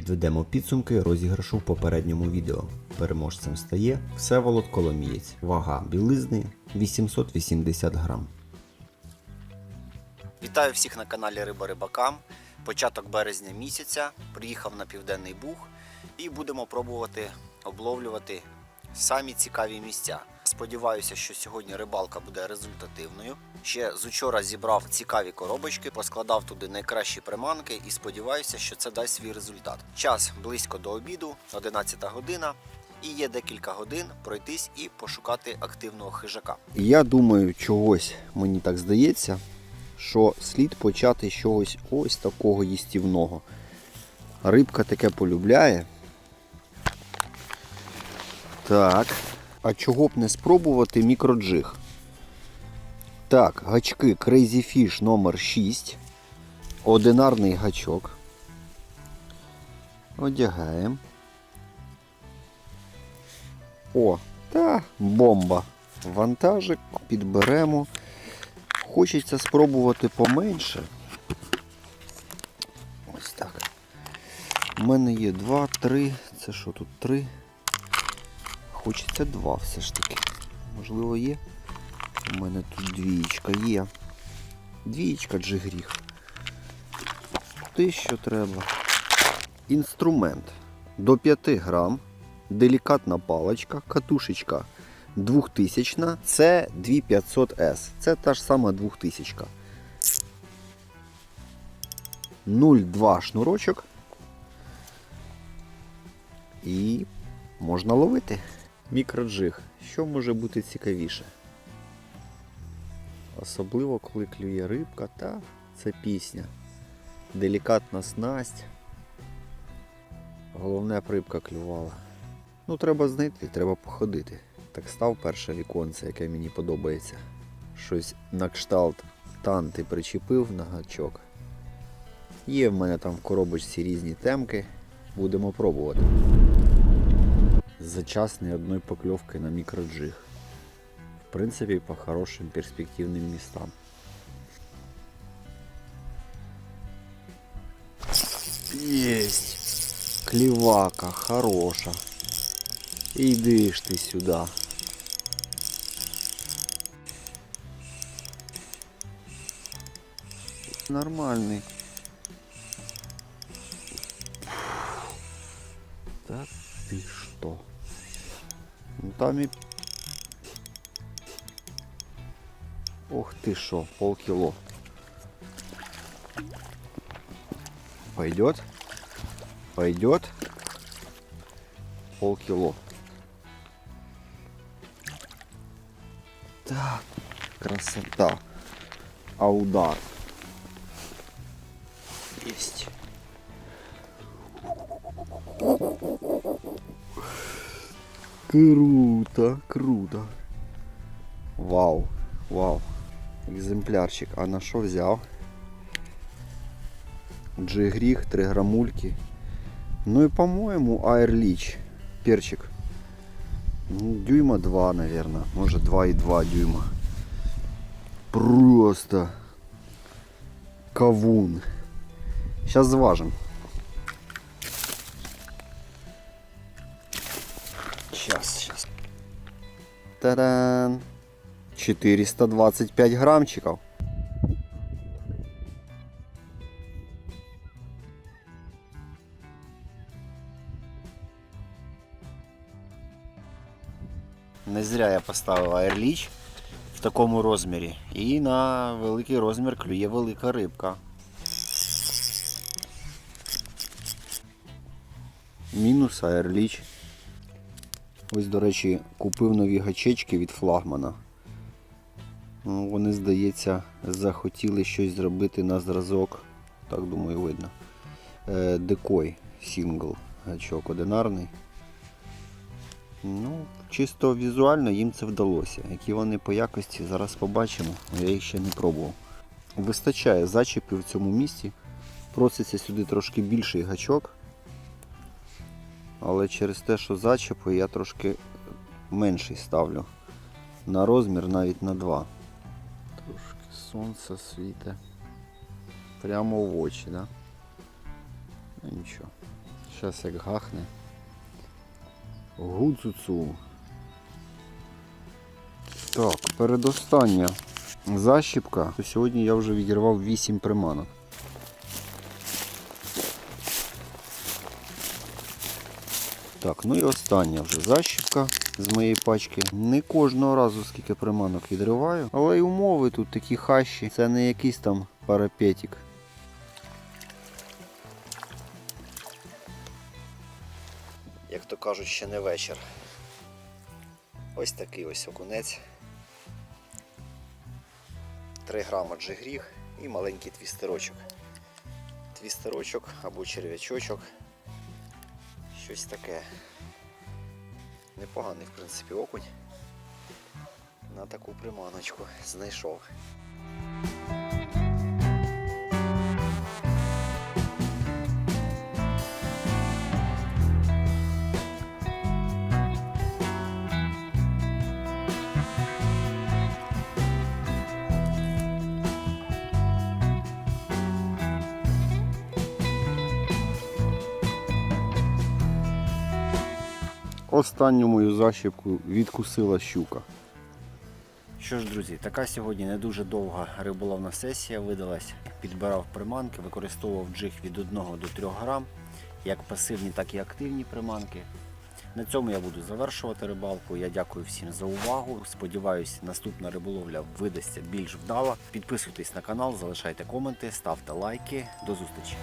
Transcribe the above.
Підведемо підсумки розіграшу в попередньому відео. Переможцем стає Всеволод Коломієць. Вага білизни 880 грам. Вітаю всіх на каналі Риба Рибакам. Початок березня місяця. Приїхав на Південний Буг і будемо пробувати обловлювати самі цікаві місця. Сподіваюся, що сьогодні рибалка буде результативною. Ще з учора зібрав цікаві коробочки, поскладав туди найкращі приманки і сподіваюся, що це дасть свій результат. Час близько до обіду, 11 година, і є декілька годин пройтись і пошукати активного хижака. Я думаю, чогось мені так здається, що слід почати з чогось ось такого їстівного. Рибка таке полюбляє. Так. А чого б не спробувати мікроджиг? Так, гачки Crazy Fish номер 6. Одинарний гачок. Одягаємо. О, та бомба. Вантажик підберемо. Хочеться спробувати поменше. Ось так. У мене є два, три. Це що тут три? Хочеться два все ж таки. Можливо, є. У мене тут двієчка є. Двієчка джигріх. Те, що треба. Інструмент до 5 грам. Делікатна паличка, катушечка 2000 це 2500S. Це та ж сама 2000. 0,2 шнурочок. І можна ловити. Мікроджиг. Що може бути цікавіше? Особливо, коли клює рибка, та це пісня. Делікатна снасть. Головне, рибка клювала. Ну, треба знайти, треба походити. Так став перше віконце, яке мені подобається. Щось на кшталт танти причепив на гачок. Є в мене там в коробочці різні темки. Будемо пробувати. За час ні одної покльовки на мікроджиг. В принципі, по хорошим перспективним містам. Єсть! Клівака хороша. Іди ж ти сюди. Нормальний. Да ты что? Ну там и... Ох ты шо, полкило. Пойдет? Пойдет? Полкило. Так, красота. А удар. Есть. Круто, круто. Вау, вау. Екземплярчик. А на що взяв? Джигріх, 3 грамульки. Ну і по-моєму Airleach. Перчик. Ну, дюйма 2, наверное. Може 2,2 дюйма. Просто кавун. Сейчас зважим. Сейчас, сейчас. Та-дан! 425 грамчиков. Не зря я поставив Airleach в такому розмірі. І на великий розмір клює велика рибка. Мінус Airleach. Ось, до речі, купив нові гачечки від флагмана. Ну, Вони, здається, захотіли щось зробити на зразок. Так думаю, видно. Е, Декой сингл гачок одинарний. Ну, чисто візуально їм це вдалося. Які вони по якості, зараз побачимо, я їх ще не пробував. Вистачає зачепів в цьому місці. Проситься сюди трошки більший гачок. Але через те, що зачепи, я трошки менший ставлю. На розмір навіть на 2. Трошки сонце світе. Прямо в очі, да? Ну нічого. Зараз як гахне. Гуцуцу. Так, передостання защіпка. Сьогодні я вже відірвав 8 приманок. Так, ну і остання вже защіпка з моєї пачки. Не кожного разу скільки приманок відриваю, але й умови тут такі хащі. Це не якийсь там парапетик. Як то кажуть, ще не вечір. Ось такий ось окунець. 3 грама джигріг і маленький твістерочок. Твістерочок або черв'ячочок. Щось таке. Непоганий, в принципі, окунь. На таку приманочку знайшов. Останню мою защіпку відкусила щука. Що ж, друзі, така сьогодні не дуже довга риболовна сесія видалась. Підбирав приманки, використовував джиг від 1 до 3 грам, як пасивні, так і активні приманки. На цьому я буду завершувати рибалку. Я дякую всім за увагу. Сподіваюсь, наступна риболовля видасться більш вдала. Підписуйтесь на канал, залишайте коменти, ставте лайки. До зустрічі!